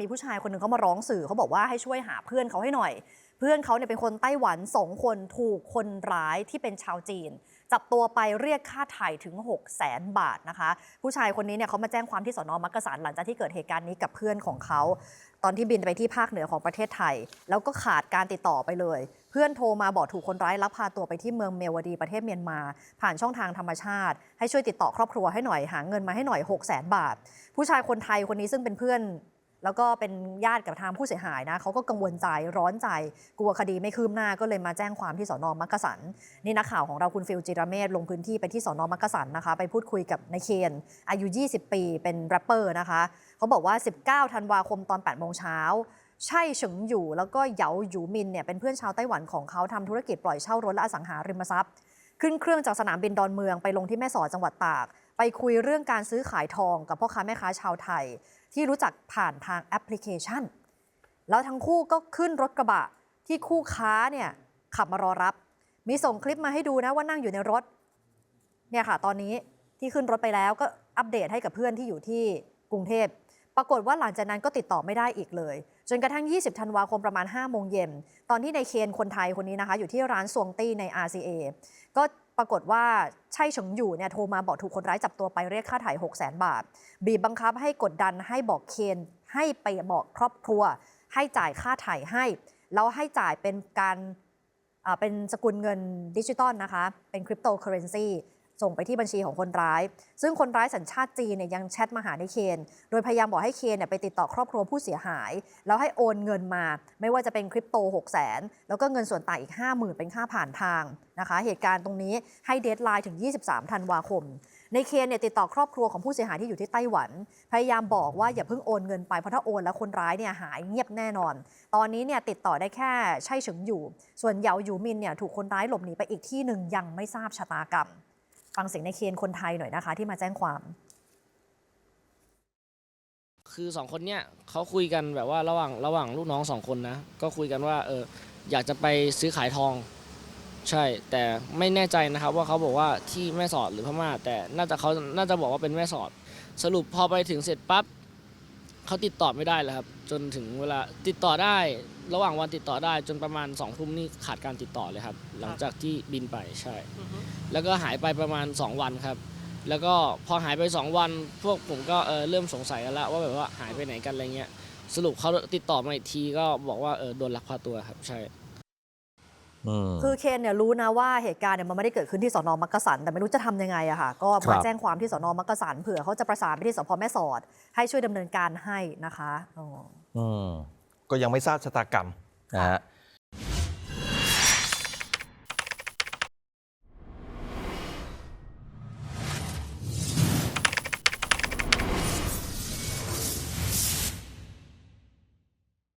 มีผู้ชายคนหนึ่งเขามาร้องสื่อเขาบอกว่าให้ช่วยหาเพื่อนเขาให้หน่อย เพื่อนเขาเนี่ยเป็นคนไต้หวันสองคนถูกคนร้ายที่เป็นชาวจีน จับตัวไปเรียกค่าไถ่ถึง 6 0 0แสนบาทนะคะ ผู้ชายคนนี้เนี่ยเขามาแจ้งความที่สอนอมักกะสันหลังจากที่เกิดเหตุการณ์นี้กับเพื่อนของเขา ตอนที่บินไปที่ภาคเหนือของประเทศไทย แล้วก็ขาดการติดต่อไปเลย เพื่อนโทรมาบอกถูกคนร้ายลักพาตัวไปที่เมืองเมวดีประเทศเมียนมา ผ่านช่องทางธรรมชาติ ให้ช่วยติดต่อครอบครัวให้หน่อยหาเงินมาให้หน่อย 6 0 0 0 0 0บาท ผู้ชายคนไทยคนนี้ซึ่งเป็นเพื่อน แล้วก็เป็นญาติกับทางผู้เสียหายนะเขาก็กังวลใจร้อนใจกลัวคดีไม่คืบหน้าก็เลยมาแจ้งความที่สอนอมักกะสันนี่นักข่าวของเราคุณฟิลจิรเมศลงพื้นที่ไปที่สอนอมักกะสันนะคะ ไปพูดคุยกับนายเคนอายุ 20 ปี เป็นแรปเปอร์นะคะเขาบอกว่า 19 ธันวาคมตอน8โมงเช้าใช่เฉิงอยู่แล้วก็เหยาหยูมินเนี่ยเป็นเพื่อนชาวไต้หวันของเขาทำธุรกิจปล่อยเช่ารถและอสังหาริมทรัพย์ ขึ้นเครื่องจากสนามบินดอนเมืองไปลงที่แม่สอดจังหวัดตาก ไปคุยเรื่องการซื้อขายทองกับพ่อค้าแม่ค้าชาวไทย ที่รู้จักผ่านทางแอปพลิเคชัน แล้วทั้งคู่ก็ขึ้นรถกระบะที่คู่ค้าเนี่ยขับมารอรับ มีส่งคลิปมาให้ดูนะว่านั่งอยู่ในรถเนี่ยค่ะ ตอนนี้ที่ขึ้นรถไปแล้วก็อัปเดตให้กับเพื่อนที่อยู่ที่กรุงเทพปรากฏว่าหลังจากนั้นก็ติดต่อไม่ได้อีกเลย จนกระทั่ง 20 ธันวาคมประมาณ 5 โมงเย็น ตอนที่ในเคนคนไทยคนนี้นะคะ อยู่ที่ร้านซวงตี้ใน RCA ก็ ปรากฏว่าใช่เฉิงอยู่เนี่ยโทรมาบอกถูกคนร้ายจับตัวไปเรียกค่าถ่าย6 0 0 0 0 0 บาท บีบบังคับให้กดดันให้บอกเคนให้ไปบอกครอบครัว ให้จ่ายค่าถ่ายให้ แล้วให้จ่ายเป็นการอ่าเป็นสกุลเงินดิจิตอลนะคะ เป็นคริปโตเคอเรนซี ส่งไปที่บัญชีของคนร้าย ซึ่งคนร้ายสัญชาติจีนเนี่ยยังแชทมาหาในเคน โดยพยายามบอกให้เคนเนี่ยไปติดต่อครอบครัวผู้เสียหาย แล้วให้โอนเงินมา ไม่ว่าจะเป็นคริปโต 6 0 0 0 0 0 แล้วก็เงินส่วนต่างอีก 50,000 เป็นค่าผ่านทางนะคะ เหตุการณ์ตรงนี้ให้เดทไลน์ถึง 23 ธันวาคม ในเคนเนี่ยติดต่อครอบครัวของผู้เสียหายที่อยู่ที่ไต้หวัน พยายามบอกว่าอย่าเพิ่งโอนเงินไปเพราะถ้าโอนแล้วคนร้ายเนี่ยหายเงียบแน่นอน ตอนนี้เนี่ยติดต่อได้แค่ใช่เฉิงอยู่ ส่วนเหยาหยูมินเนี่ยถูกคนร้ายหลบหนีไปอีกที่หนึ่งยังไม่ทราบชะตากรรม ฟังเสียงในเคนคนไทยหน่อยนะคะ ที่มาแจ้งความ คือสองคนเนี้ยเขาคุยกันแบบว่าระหว่างระหว่างลูกน้องสองคนนะ ก็คุยกันว่าเอออยากจะไปซื้อขายทอง ใช่ แต่ไม่แน่ใจนะครับว่าเขาบอกว่าที่แม่สอดหรือพม่า แต่น่าจะเขาน่าจะบอกว่าเป็นแม่สอด สรุปพอไปถึงเสร็จปั๊บเขาติดต่อไม่ได้เลยครับ จนถึงเวลาติดต่อได้ ระหว่างวันติดต่อได้จนประมาณสองทุ่มนี่ขาดการติดต่อเลยครับ หลังจากที่บินไปใช่แล้วก็หายไปประมาณ 2 วันครับ แล้วก็พอหายไป 2 วัน พวกผมก็เออเริ่มสงสัยกันแล้วว่าแบบว่าหายไปไหนกันอะไรเงี้ย สรุปเขาติดต่อมาอีกทีก็บอกว่าเออโดนลักพาตัวครับใช่ อืม คือเคนเนี่ยรู้นะว่าเหตุการณ์เนี่ยมันไม่ได้เกิดขึ้นที่สอนอมักกะสัน แต่ไม่รู้จะทำยังไงอะค่ะ ก็ครัมาบ แจ้งความที่สอนอมักกะสันเผื่อเขาจะประสานไปที่สพแม่สอด ให้ช่วยดำเนินการให้นะคะอ๋อ อืม ก็ยังไม่ทราบชะตากรรมนะฮะ